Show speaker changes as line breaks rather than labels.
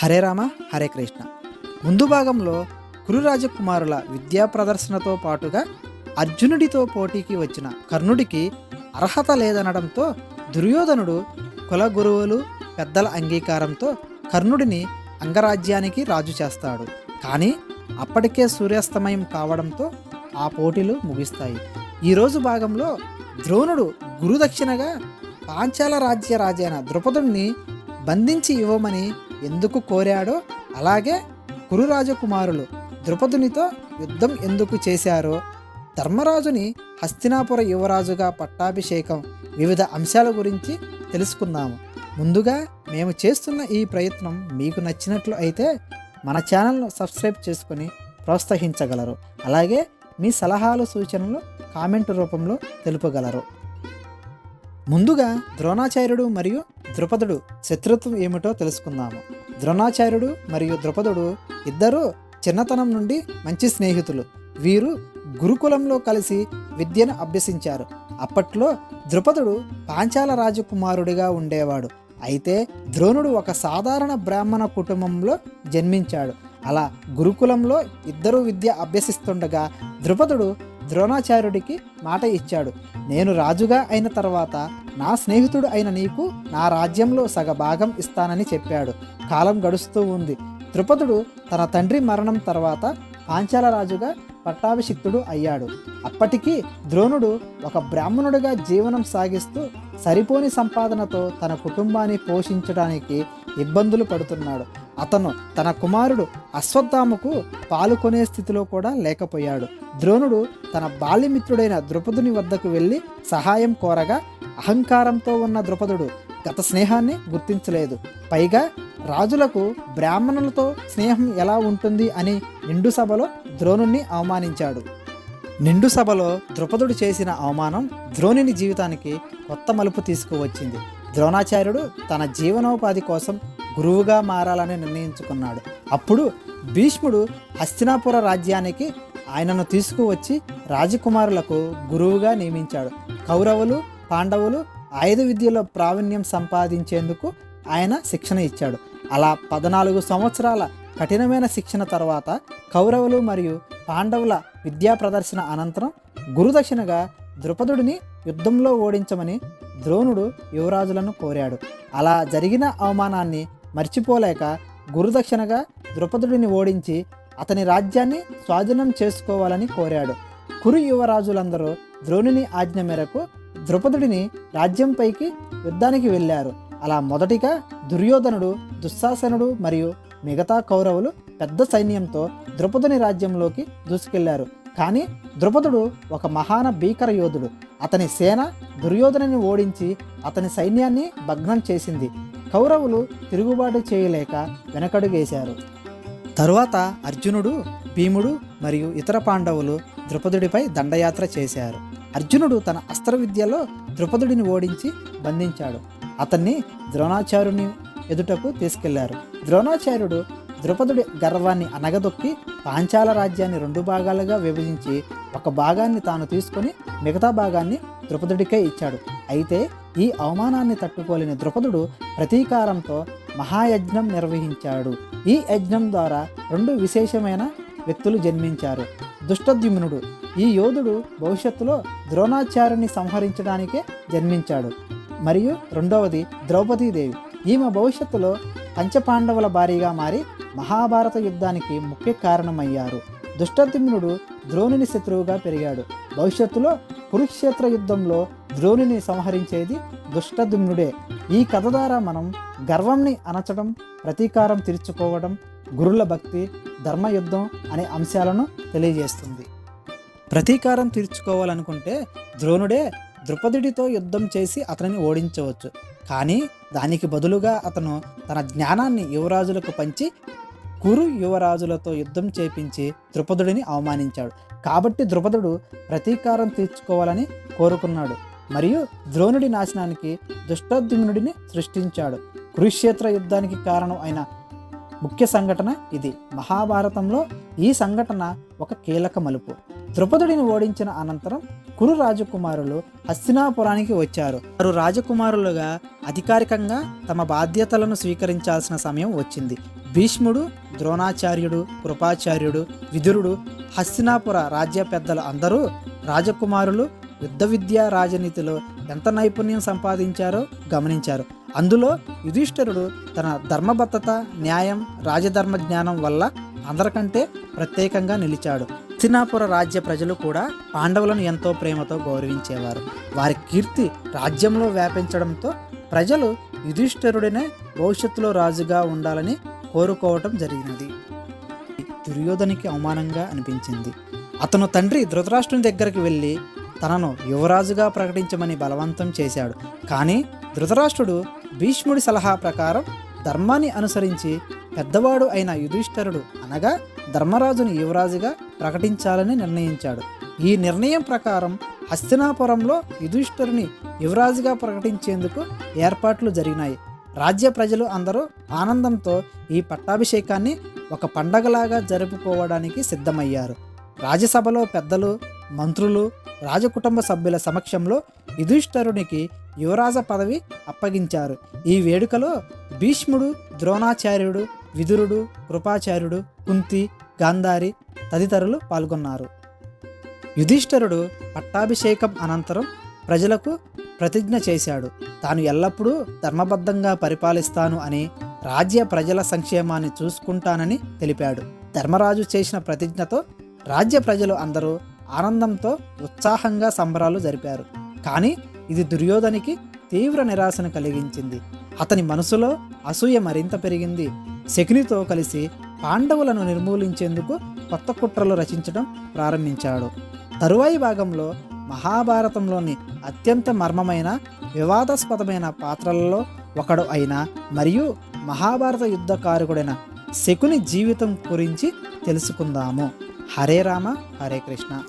హరే రామ హరే కృష్ణ. ముందు భాగంలో కురు రాజకుమారుల విద్యా ప్రదర్శనతో పాటుగా అర్జునుడితో పోటీకి వచ్చిన కర్ణుడికి అర్హత లేదనడంతో దుర్యోధనుడు కుల గురువులు పెద్దల అంగీకారంతో కర్ణుడిని అంగరాజ్యానికి రాజు చేస్తాడు. కానీ అప్పటికే సూర్యాస్తమయం కావడంతో ఆ పోటీలు ముగిస్తాయి. ఈరోజు భాగంలో ద్రోణుడు గురుదక్షిణగా పాంచాల రాజ్య రాజైన ద్రుపదుణ్ణి బంధించి ఇవ్వమని ఎందుకు కోరాడో అలాగే కురు రాజకుమారులు ద్రుపదునితో యుద్ధం ఎందుకు చేశారో ధర్మరాజుని హస్తినాపుర యువరాజుగా పట్టాభిషేకం వివిధ అంశాల గురించి తెలుసుకుందాము. ముందుగా మేము చేస్తున్న ఈ ప్రయత్నం మీకు నచ్చినట్లు అయితే మన ఛానల్ను సబ్స్క్రైబ్ చేసుకొని ప్రోత్సహించగలరు. అలాగే మీ సలహాలు సూచనలు కామెంట్ రూపంలో తెలుపగలరు. ముందుగా ద్రోణాచార్యుడు మరియు ద్రుపదుడు శత్రుత్వం ఏమిటో తెలుసుకుందాము. ద్రోణాచార్యుడు మరియు ద్రుపదుడు ఇద్దరూ చిన్నతనం నుండి మంచి స్నేహితులు. వీరు గురుకులంలో కలిసి విద్యను అభ్యసించారు. అప్పట్లో ద్రుపదుడు పాంచాల రాజకుమారుడిగా ఉండేవాడు. అయితే ద్రోణుడు ఒక సాధారణ బ్రాహ్మణ కుటుంబంలో జన్మించాడు. అలా గురుకులంలో ఇద్దరు విద్య అభ్యసిస్తుండగా ద్రుపదుడు ద్రోణాచార్యుడికి మాట ఇచ్చాడు. నేను రాజుగా అయిన తర్వాత నా స్నేహితుడు అయిన నీకు నా రాజ్యంలో సగ భాగం ఇస్తానని చెప్పాడు. కాలం గడుస్తూ ఉంది. ద్రుపదుడు తన తండ్రి మరణం తర్వాత పాంచాల రాజుగా పట్టాభిషిక్తుడు అయ్యాడు. అప్పటికీ ద్రోణుడు ఒక బ్రాహ్మణుడిగా జీవనం సాగిస్తూ సరిపోని సంపాదనతో తన కుటుంబాన్ని పోషించడానికి ఇబ్బందులు పడుతున్నాడు. అతను తన కుమారుడు అశ్వత్థామకు పాలుకొనే స్థితిలో కూడా లేకపోయాడు. ద్రోణుడు తన బాల్యమిత్రుడైన ద్రుపదుని వద్దకు వెళ్ళి సహాయం కోరగా అహంకారంతో ఉన్న ద్రుపదుడు గత స్నేహాన్ని గుర్తించలేదు. పైగా రాజులకు బ్రాహ్మణులతో స్నేహం ఎలా ఉంటుంది అని నిండు సభలో ద్రోణుణ్ణి అవమానించాడు. నిండు సభలో ద్రుపదుడు చేసిన అవమానం ద్రోణుని జీవితానికి కొత్త మలుపు తీసుకువచ్చింది. ద్రోణాచార్యుడు తన జీవనోపాధి కోసం గురువుగా మారాలని నిర్ణయించుకున్నాడు. అప్పుడు భీష్ముడు హస్తినాపుర రాజ్యానికి ఆయనను తీసుకువచ్చి రాజకుమారులకు గురువుగా నియమించాడు. కౌరవులు పాండవులు ఆయుధ విద్యలో ప్రావీణ్యం సంపాదించేందుకు ఆయన శిక్షణ ఇచ్చాడు. అలా పద్నాలుగు సంవత్సరాల కఠినమైన శిక్షణ తర్వాత కౌరవులు మరియు పాండవుల విద్యా ప్రదర్శన అనంతరం గురుదక్షిణగా ద్రుపదుడిని యుద్ధంలో ఓడించమని ద్రోణుడు యువరాజులను కోరాడు. అలా జరిగిన అవమానాన్ని మర్చిపోలేక గురుదక్షిణగా ద్రుపదుడిని ఓడించి అతని రాజ్యాన్ని స్వాధీనం చేసుకోవాలని కోరాడు. కురు యువరాజులందరూ ద్రోణుని ఆజ్ఞ మేరకు ద్రుపదుడిని రాజ్యంపైకి యుద్ధానికి వెళ్ళారు. అలా మొదటిగా దుర్యోధనుడు దుశ్శాసనుడు మరియు మిగతా కౌరవులు పెద్ద సైన్యంతో ద్రుపదుని రాజ్యంలోకి దూసుకెళ్ళారు. కానీ ద్రుపదుడు ఒక మహాన భీకర యోధుడు. అతని సేన దుర్యోధనుని ఓడించి అతని సైన్యాన్ని భగ్నం చేసింది. కౌరవులు తిరుగుబాటు చేయలేక వెనకడుగేశారు తరువాత అర్జునుడు భీముడు మరియు ఇతర పాండవులు ద్రుపదుడిపై దండయాత్ర చేశారు. అర్జునుడు తన అస్త్ర విద్యలో ద్రుపదుడిని ఓడించి బంధించాడు. అతన్ని ద్రోణాచార్యుని ఎదుటకు తీసుకెళ్ళారు. ద్రోణాచార్యుడు ద్రుపదుడి గర్వాన్ని అనగదొక్కి పాంచాల రాజ్యాన్ని రెండు భాగాలుగా విభజించి ఒక భాగాన్ని తాను తీసుకొని మిగతా భాగాన్ని ద్రుపదుడికే ఇచ్చాడు. అయితే ఈ అవమానాన్ని తట్టుకోలేని ద్రుపదుడు ప్రతీకారంతో మహాయజ్ఞం నిర్వహించాడు. ఈ యజ్ఞం ద్వారా రెండు విశేషమైన వ్యక్తులు జన్మించారు. దుష్టద్యుమ్నుడు. ఈ యోధుడు భవిష్యత్తులో ద్రోణాచార్యుని సంహరించడానికే జన్మించాడు. మరియు రెండవది ద్రౌపదీదేవి. ఈమె భవిష్యత్తులో పంచపాండవుల భారీగా మారి మహాభారత యుద్ధానికి ముఖ్య కారణమయ్యారు. దుష్టద్యుమ్నుడు ద్రోణుని శత్రువుగా పెరిగాడు. భవిష్యత్తులో కురుక్షేత్ర యుద్ధంలో ద్రోణుని సంహరించేది దుష్టదుమ్నుడే ఈ కథ ద్వారా మనం గర్వంని అనచడం ప్రతీకారం తీర్చుకోవడం గురుల భక్తి ధర్మయుద్ధం అనే అంశాలను తెలియజేస్తుంది. ప్రతీకారం తీర్చుకోవాలనుకుంటే ద్రోణుడే ద్రుపదుడితో యుద్ధం చేసి అతనిని ఓడించవచ్చు. కానీ దానికి బదులుగా అతను తన జ్ఞానాన్ని యువరాజులకు పంచి కురు యువరాజులతో యుద్ధం చేపించి ద్రుపదుడిని అవమానించాడు. కాబట్టి ద్రుపదుడు ప్రతీకారం తీర్చుకోవాలని కోరుకున్నాడు. మరియు ద్రోణుడి నాశనానికి దుష్టద్యుమ్నుడిని సృష్టించాడు. కురుక్షేత్ర యుద్ధానికి కారణం అయిన ముఖ్య సంఘటన ఇది. మహాభారతంలో ఈ సంఘటన ఒక కీలక మలుపు. ద్రుపదుడిని ఓడించిన అనంతరం కురు రాజకుమారులు హస్తినాపురానికి వచ్చారు. వారు రాజకుమారులుగా అధికారికంగా తమ బాధ్యతలను స్వీకరించాల్సిన సమయం వచ్చింది. భీష్ముడు ద్రోణాచార్యుడు కృపాచార్యుడు విదురుడు హస్తినాపుర రాజ్య పెద్దలు అందరూ రాజకుమారులు యుద్ధ విద్యా రాజనీతిలో ఎంత నైపుణ్యం సంపాదించారో గమనించారు. అందులో యుధిష్ఠిరుడు తన ధర్మబద్ధత న్యాయం రాజధర్మ జ్ఞానం వల్ల అందరికంటే ప్రత్యేకంగా నిలిచాడు. హస్తినాపుర రాజ్య ప్రజలు కూడా పాండవులను ఎంతో ప్రేమతో గౌరవించేవారు. వారి కీర్తి రాజ్యంలో వ్యాపించడంతో ప్రజలు యుధిష్ఠరుడినే భవిష్యత్తులో రాజుగా ఉండాలని కోరుకోవటం జరిగినది. దుర్యోధనికి అవమానంగా అనిపించింది. అతను తండ్రి ధృతరాష్ట్రుని దగ్గరికి వెళ్ళి తనను యువరాజుగా ప్రకటించమని బలవంతం చేశాడు. కానీ ధృతరాష్ట్రుడు భీష్ముడి సలహా ప్రకారం ధర్మాన్ని అనుసరించి పెద్దవాడు అయిన యుధిష్ఠరుడు అనగా ధర్మరాజుని యువరాజుగా ప్రకటించాలని నిర్ణయించాడు. ఈ నిర్ణయం ప్రకారం హస్తినాపురంలో యుధిష్ఠరుని యువరాజుగా ప్రకటించేందుకు ఏర్పాట్లు జరిగినాయి. రాజ్య ప్రజలు అందరూ ఆనందంతో ఈ పట్టాభిషేకాన్ని ఒక పండగలాగా జరుపుకోవడానికి సిద్ధమయ్యారు. రాజ్యసభలో పెద్దలు మంత్రులు రాజకుటుంబ సభ్యుల సమక్షంలో యుధిష్ఠరునికి యువరాజ పదవి అప్పగించారు. ఈ వేడుకలో భీష్ముడు ద్రోణాచార్యుడు విదురుడు కృపాచార్యుడు కుంతి గాంధారి తదితరులు పాల్గొన్నారు. యుధిష్ఠరుడు పట్టాభిషేకం అనంతరం ప్రజలకు ప్రతిజ్ఞ చేశాడు. తాను ఎల్లప్పుడూ ధర్మబద్ధంగా పరిపాలిస్తాను అని రాజ్య ప్రజల సంక్షేమాన్ని చూసుకుంటానని తెలిపాడు. ధర్మరాజు చేసిన ప్రతిజ్ఞతో రాజ్య ప్రజలు అందరూ ఆనందంతో ఉత్సాహంగా సంబరాలు జరిపారు. కానీ ఇది దుర్యోధనికి తీవ్ర నిరాశను కలిగించింది. అతని మనసులో అసూయ మరింత పెరిగింది. శకునితో కలిసి పాండవులను నిర్మూలించేందుకు కొత్త కుట్రలు రచించడం ప్రారంభించాడు. తరువాయి భాగంలో మహాభారతంలోని అత్యంత మర్మమైన వివాదాస్పదమైన పాత్రలలో ఒకడు అయిన మరియు మహాభారత యుద్ధకారకుడైన శకుని జీవితం గురించి తెలుసుకుందాము. హరే రామ హరే కృష్ణ.